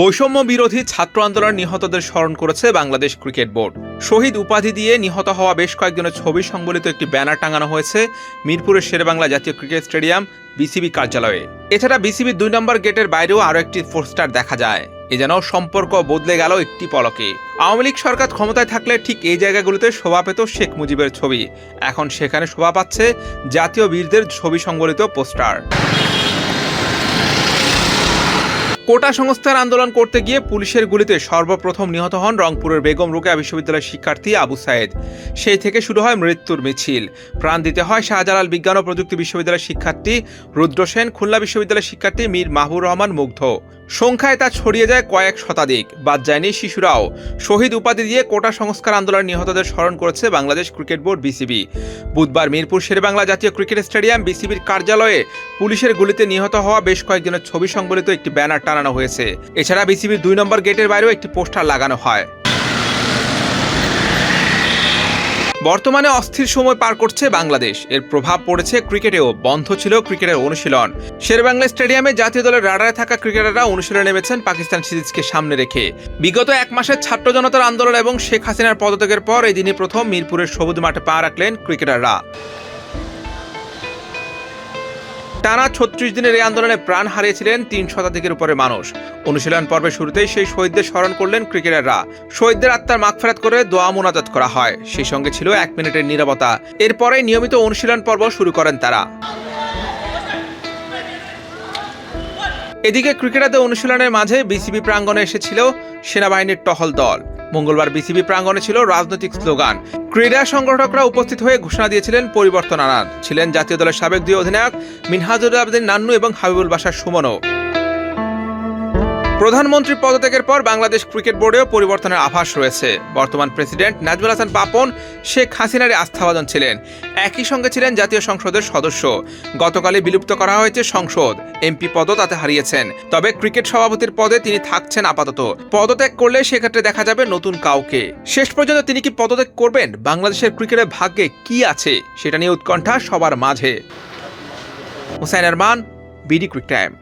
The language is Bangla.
বৈষম্য বিরোধী ছাত্র আন্দোলন নিহতদের স্মরণ করেছে বাংলাদেশ ক্রিকেট বোর্ড। শহীদ উপাধি দিয়ে নিহত হওয়া বেশ কয়েকজনের ছবি সংবলিত একটি ব্যানার টাঙানো হয়েছে মিরপুরের শেরেবাংলা জাতীয় ক্রিকেট স্টেডিয়াম বিসিবি কার্যালয়ে। এছাড়া বিসিবির দুই নম্বর গেটের বাইরেও আরও একটি পোস্টার দেখা যায়। এ যেন সম্পর্ক বদলে গেল একটি পলকে। আওয়ামী লীগ সরকার ক্ষমতায় থাকলে ঠিক এই জায়গাগুলোতে শোভা পেত শেখ মুজিবের ছবি। এখন সেখানে শোভা পাচ্ছে জাতীয় বীরদের ছবি সংবলিত পোস্টার। কোটা সংস্থার আন্দোলন করতে গিয়ে পুলিশের গুলিতে সর্বপ্রথম নিহত হন রংপুরের বেগম রোকেয়া বিশ্ববিদ্যালয়ের শিক্ষার্থী আবু সায়েদ। সেই থেকে শুরু হয় মৃত্যুর মিছিল। প্রাণ দিতে হয় শাহজালাল বিজ্ঞান ও প্রযুক্তি বিশ্ববিদ্যালয়ের শিক্ষার্থী রুদ্র সেন, খুলনা বিশ্ববিদ্যালয়ের শিক্ষার্থী মীর মাহবুর রহমান মুগ্ধ। সংখ্যায় তা ছড়িয়ে যায় কয়েক শতাধিক। বাদ যায়নি শিশুরাও। শহীদ উপাধি দিয়ে কোটা সংস্কার আন্দোলন নিহতদের স্মরণ করেছে বাংলাদেশ ক্রিকেট বোর্ড বিসিবি। বুধবার মিরপুর শেরেবাংলা জাতীয় ক্রিকেট স্টেডিয়াম বিসিবির কার্যালয়ে পুলিশের গুলিতে নিহত হওয়া বেশ কয়েকজনের ছবি সংবলিত একটি ব্যানার টানানো হয়েছে। এছাড়া বিসিবির দুই নম্বর গেটের বাইরেও একটি পোস্টার লাগানো হয়। বর্তমানে অস্থির সময় পার করছে বাংলাদেশ। এর প্রভাব পড়েছে ক্রিকেটেও। বন্ধ ছিল ক্রিকেটের অনুশীলন। শেরবাংলা স্টেডিয়ামে জাতীয় দলের রাডারে থাকা ক্রিকেটাররা অনুশীলনে নেমেছেন পাকিস্তান সিরিজকে সামনে রেখে। বিগত এক মাসের ছাত্র জনতার আন্দোলন এবং শেখ হাসিনার পদত্যাগের পর এই দিনই প্রথম মিরপুরের সবুজ মাঠে পা রাখলেন ক্রিকেটাররা। টানা ছত্রিশ দিনের এই আন্দোলনে প্রাণ হারিয়েছিলেন তিন শতাধিকের উপরে মানুষ। অনুশীলন পর্বের শুরুতেই সেই শহীদদের স্মরণ করলেন ক্রিকেটাররা। শহীদদের আত্মার মাগফেরাত করে দোয়া মোনাজাত করা হয়। সেই সঙ্গে ছিল এক মিনিটের নীরবতা। এরপরে নিয়মিত অনুশীলন পর্ব শুরু করেন তারা। এদিকে ক্রিকেটারদের অনুশীলনের মাঝে বিসিবি প্রাঙ্গণে এসেছিল সেনাবাহিনীর টহল দল। মঙ্গলবার বিসিবি প্রাঙ্গণে ছিল রাজনৈতিক স্লোগান। ক্রীড়া সংগঠকরা উপস্থিত হয়ে ঘোষণা দিয়েছিলেন পরিবর্তন আনার। ছিলেন জাতীয় দলের সাবেক দুই অধিনায়ক মিনহাজুর আবদিন নান্নু এবং হাবিবুল বাসার সুমনও। প্রধানমন্ত্রী পদত্যাগের পর বাংলাদেশ ক্রিকেট বোর্ডেও পরিবর্তনের আভাস রয়েছে। বর্তমান প্রেসিডেন্ট নাজমুল হাসান পাপন শেখ হাসিনার আস্থাভাজন ছিলেন। একই সঙ্গে ছিলেন জাতীয় সংসদের সদস্য। গতকালই বিলুপ্ত করা হয়েছে সংসদ। এমপি পদও তাতে হারিয়েছেন। তবে ক্রিকেট সভাপতির পদে তিনি থাকছেন আপাতত। পদত্যাগ করলে সেক্ষেত্রে দেখা যাবে নতুন কাউকে। শেষ পর্যন্ত তিনি কি পদত্যাগ করবেন? বাংলাদেশের ক্রিকেটের ভাগ্যে কি আছে? সেটা নিয়ে উৎকণ্ঠা সবার মাঝে। Hussain Arman, BD cric time.